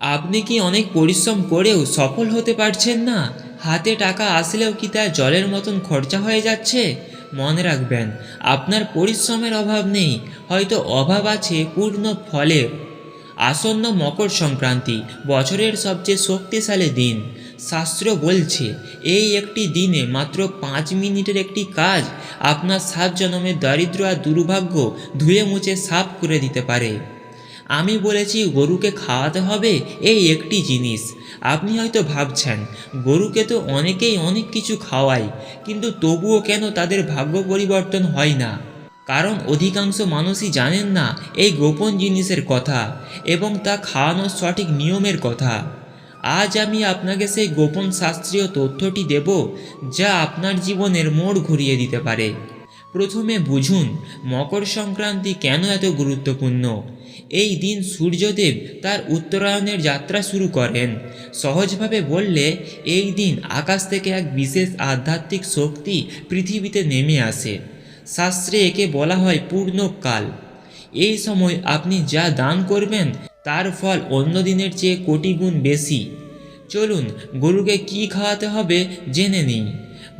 আপনি কি অনেক পরিশ্রম করেও সফল হতে পারছেন না? হাতে টাকা আসলেও কি তা জলের মতন খরচা হয়ে যাচ্ছে? মনে রাখবেন, আপনার পরিশ্রমের অভাব নেই, হয়তো অভাব আছে পূর্ণ ফলে। আসন্ন মকর সংক্রান্তি, বছরের সবচেয়ে শক্তিশালী দিন। শাস্ত্র বলছে, এই একটি দিনে মাত্র পাঁচ মিনিটের একটি কাজ আপনার সাত জন্মের দারিদ্র আর দুর্ভাগ্য ধুয়ে মুছে সাফ করে দিতে পারে। আমি বলেছি গরুকে খাওয়াতে হবে, এই একটি জিনিস। আপনি হয়তো ভাবছেন, গরুকে তো অনেকেই অনেক কিছু খাওয়ায়, কিন্তু তবুও কেন তাদের ভাগ্য পরিবর্তন হয় না? কারণ অধিকাংশ মানুষই জানেন না এই গোপন জিনিসের কথা এবং তা খাওয়ানোর সঠিক নিয়মের কথা। আজ আমি আপনাকে সেই গোপন শাস্ত্রীয় তথ্যটি দেব, যা আপনার জীবনের মোড় ঘুরিয়ে দিতে পারে। প্রথমে বুঝুন মকর সংক্রান্তি কেন এত গুরুত্বপূর্ণ? এই দিন সূর্যদেব তার উত্তরায়ণের যাত্রা শুরু করেন। সহজভাবে বললে, এই দিন আকাশ থেকে এক বিশেষ আধ্যাত্মিক শক্তি পৃথিবীতে নেমে আসে। শাস্ত্রে একে বলা হয় পূর্ণকাল। এই সময় আপনি যা দান করবেন, তার ফল অন্য দিনের চেয়ে কোটি গুণ বেশি। চলুন, গরুকে কি খাওয়াতে হবে জেনে নিই।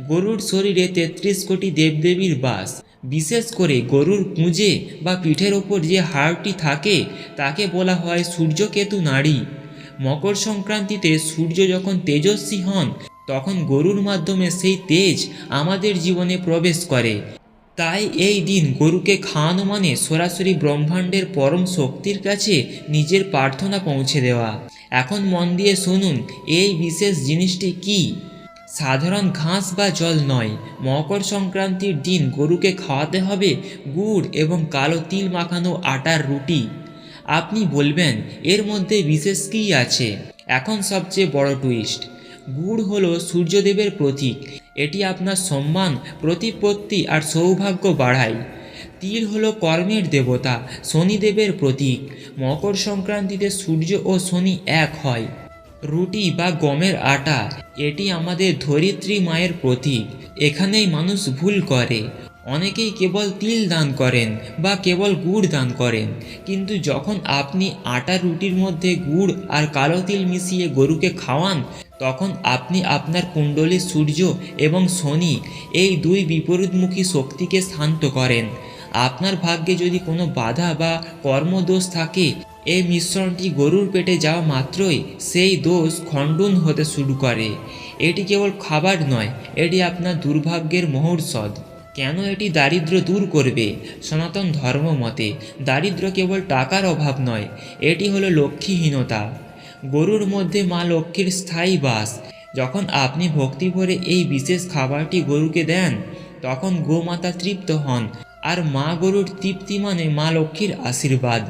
গরুর শরীরে তেত্রিশ কোটি দেবদেবীর বাস। বিশেষ করে গরুর কুঁজে বা পিঠের ওপর যে হাড়টি থাকে, তাকে বলা হয় সূর্যকেতু নাড়ি। মকর সংক্রান্তিতে সূর্য যখন তেজস্বী হন, তখন গরুর মাধ্যমে সেই তেজ আমাদের জীবনে প্রবেশ করে। তাই এই দিন গরুকে খাওয়ানো মানে সরাসরি ব্রহ্মাণ্ডের পরম শক্তির কাছে নিজের প্রার্থনা পৌঁছে দেওয়া। এখন মন দিয়ে শুনুন, এই বিশেষ জিনিসটি কি? সাধারণ ঘাস বা জল নয়। মকর সংক্রান্তির দিন গরুকে খাওয়াতে হবে গুড় এবং কালো তিল মাখানো আটার রুটি। আপনি বলবেন, এর মধ্যে বিশেষ কী আছে? এখন সবচেয়ে বড় টুইস্ট গুড় হলো সূর্যদেবের প্রতীক। এটি আপনার সম্মান, প্রতিপত্তি আর সৌভাগ্য বাড়ায়। তিল হলো কর্মের দেবতা, শনিদেবের প্রতীক। মকর সংক্রান্তিতে সূর্য ও শনি এক হয়। রুটি বা গমের আটা, এটি আমাদের ধরিত্রী মায়ের প্রতীক। এখানেই মানুষ ভুল করে। অনেকেই কেবল তিল দান করেন বা কেবল গুড় দান করেন। কিন্তু যখন আপনি আটা রুটির মধ্যে গুড় আর কালো তিল মিশিয়ে গরুকে খাওয়ান, তখন আপনি আপনার কুণ্ডলী সূর্য এবং শনি এই দুই বিপরীতমুখী শক্তিকে শান্ত করেন। আপনার ভাগ্যে যদি কোনো বাধা বা কর্মদোষ থাকে এই মিশ্রণটি গরুর পেটে যাওয়া মাত্রই সেই দোষ খণ্ডন হতে শুরু করে। এটি কেবল খাবার নয়, এটি আপনার দুর্ভাগ্যের মহৌষধ কেন এটি দারিদ্র দূর করবে? সনাতন ধর্ম মতে দারিদ্র কেবল টাকার অভাব নয়, এটি হলো লক্ষ্মীহীনতা। গরুর মধ্যে মা লক্ষ্মীর স্থায়ী বাস। যখন আপনি ভক্তি ভরে এই বিশেষ খাবারটি গরুকে দেন, তখন গোমাতা তৃপ্ত হন। আর মা গরুর তৃপ্তি মানে মা লক্ষ্মীর আশীর্বাদ।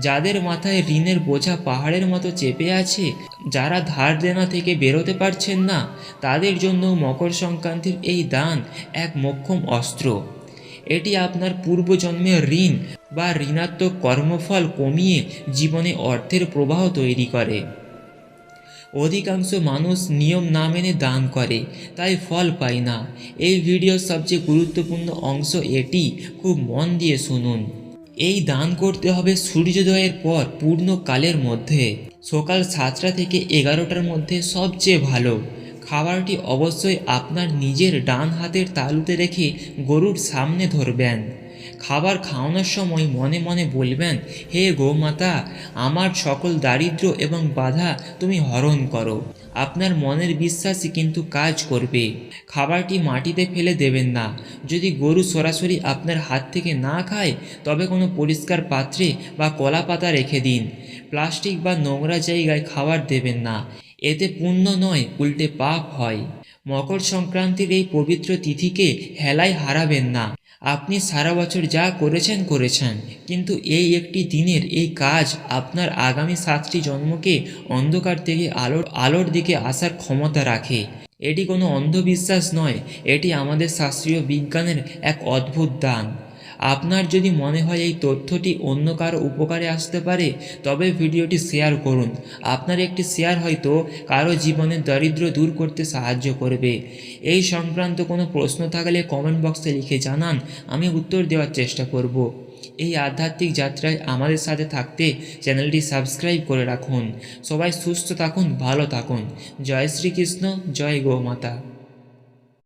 যাদের মাথায় ঋণের বোঝা পাহাড়ের মতো চেপে আছে, যারা ধার দেনা থেকে বেরোতে পারছেন না, তাদের জন্য মকর সংক্রান্তির এই দান এক মোক্ষম অস্ত্র। এটি আপনার পূর্বজন্মের ঋণ বা ঋণাত্মক কর্মফল কমিয়ে জীবনে অর্থের প্রবাহ তৈরি করে। অধিকাংশ মানুষ নিয়ম না মেনে দান করে, তাই ফল পায় না। এই ভিডিওর সবচেয়ে গুরুত্বপূর্ণ অংশ এটি। খুব মন দিয়ে শুনুন। এই দান করতে হবে সূর্যোদয়ের পর পূর্ণ কালের মধ্যে। সকাল সাতটা থেকে এগারোটার মধ্যে সবচেয়ে ভালো। খাবারটি অবশ্যই আপনার নিজের ডান হাতের তালুতে রেখে গরুর সামনে ধরবেন। খাবার খাওয়ানোর সময় মনে মনে বলবেন, হে গোমাতা, আমার সকল দারিদ্র এবং বাধা তুমি হরণ করো। আপনার মনের বিশ্বাসই কিন্তু কাজ করবে। খাবারটি মাটিতে ফেলে দেবেন না। যদি গরু সরাসরি আপনার হাত থেকে না খায়, তবে কোনো পরিষ্কার পাত্রে বা কলা পাতা রেখে দিন। প্লাস্টিক বা নোংরা জায়গায় খাবার দেবেন না। এতে পুণ্য নয়, উল্টে পাপ হয়। মকর সংক্রান্তির এই পবিত্র তিথিকে হেলায় হারাবেন না। আপনি সারা বছর যা করেছেন করেছেন। কিন্তু এই একটি দিনের এই কাজ আপনার আগামী সাতটি জন্মকে অন্ধকার থেকে আলোর আলোর দিকে আসার ক্ষমতা রাখে। এটি কোনো অন্ধবিশ্বাস নয়, এটি আমাদের শাস্ত্রীয় বিজ্ঞানের এক অদ্ভুত দান। আপনার যদি মনে হয় এই তথ্যটি অন্য কারও উপকারে আসতে পারে, তবে ভিডিওটি শেয়ার করুন। আপনার একটি শেয়ার হয়তো কারও জীবনের দারিদ্র দূর করতে সাহায্য করবে। এই সংক্রান্ত কোনো প্রশ্ন থাকলে কমেন্ট বক্সে লিখে জানান, আমি উত্তর দেওয়ার চেষ্টা করব। এই আধ্যাত্মিক যাত্রায় আমাদের সাথে থাকতে চ্যানেলটি সাবস্ক্রাইব করে রাখুন। সবাই সুস্থ থাকুন, ভালো থাকুন। জয় শ্রীকৃষ্ণ, জয় গো মাতা